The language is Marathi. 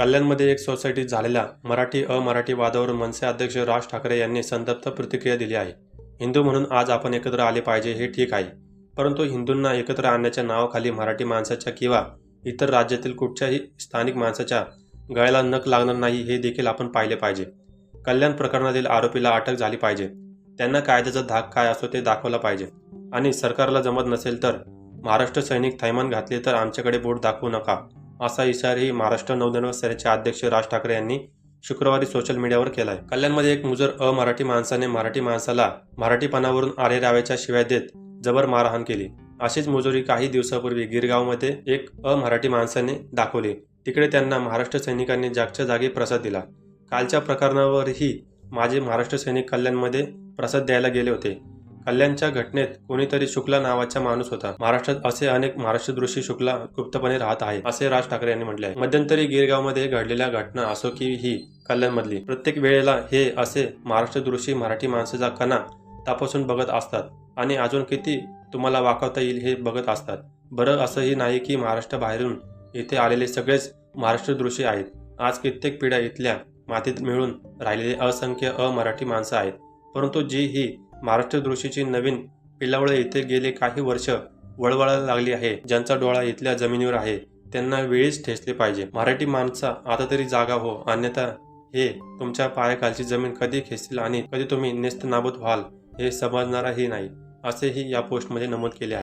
कल्याणमध्ये एक सोसायटीत झालेल्या मराठी अमराठी वादावरून मनसे अध्यक्ष राज ठाकरे यांनी संतप्त प्रतिक्रिया दिली आहे. हिंदू म्हणून आज आपण एकत्र आले पाहिजे हे ठीक आहे. परंतु हिंदूंना एकत्र आणण्याच्या नावाखाली मराठी माणसाच्या किंवा इतर राज्यातील कुठच्याही स्थानिक माणसाच्या गळ्याला नख लागणार नाही हे देखील आपण पाहिले पाहिजे. कल्याण प्रकरणातील आरोपीला अटक झाली पाहिजे. त्यांना कायद्याचा धाक काय असतो ते दाखवला पाहिजे. आणि सरकारला जमत नसेल तर महाराष्ट्र सैनिक थैमान घातले तर आमच्याकडे बोट दाखवू नका. असा इशाराही महाराष्ट्र नौदल सेनेचे अध्यक्ष राज ठाकरे यांनी शुक्रवारी सोशल मीडियावर केलाय. कल्याणमध्ये एक मुजर अमराठी माणसाने मराठी माणसाला मराठीपणावरून आरे रावेच्या शिव्या देत जबर मारहाण केली. अशीच मुजोरी काही दिवसापूर्वी गिरगावमध्ये एक अमराठी माणसाने दाखवली. तिकडे त्यांना महाराष्ट्र सैनिकांनी जागच्या जागी प्रसाद दिला. कालच्या प्रकरणावरही माझे महाराष्ट्र सैनिक कल्याणमध्ये प्रसाद द्यायला गेले होते. कल्याणच्या घटनेत कोणीतरी शुक्ला नावाचा माणूस होता. महाराष्ट्रात असे अनेक महाराष्ट्र दृष्टी शुक्ला गुप्तपणे राहत आहे असे राज ठाकरे यांनी म्हटले आहे मध्यंतरी गिरगावमध्ये घडलेल्या घटना असो की ही कल्याणमधली प्रत्येक वेळेला हे असे महाराष्ट्र दृष्टी मराठी माणसाचा कणा तपासून बघत असतात. आणि अजून किती तुम्हाला वाकवता येईल हे बघत असतात. बरं असंही नाही की महाराष्ट्र बाहेरून इथे आलेले सगळेच महाराष्ट्र दृष्टी आहेत. आज कित्येक पिढ्या इथल्या मातीत मिळून राहिलेले असंख्य अमराठी माणसं आहेत. परंतु जी ही महाराष्ट्र दृष्टीची नवीन पिलावळ येथे गेले काही वर्ष वळवळायला लागली आहे. ज्यांचा डोळा इथल्या जमिनीवर आहे त्यांना वेळीच ठेचले पाहिजे. मराठी माणसा आता तरी जागा हो अन्यथा हे तुमच्या पायाखालची जमीन कधी खेचतील आणि कधी तुम्ही नेस्त नाबूत व्हाल हे समजणारही नाही असेही या पोस्टमध्ये नमूद केले आहे.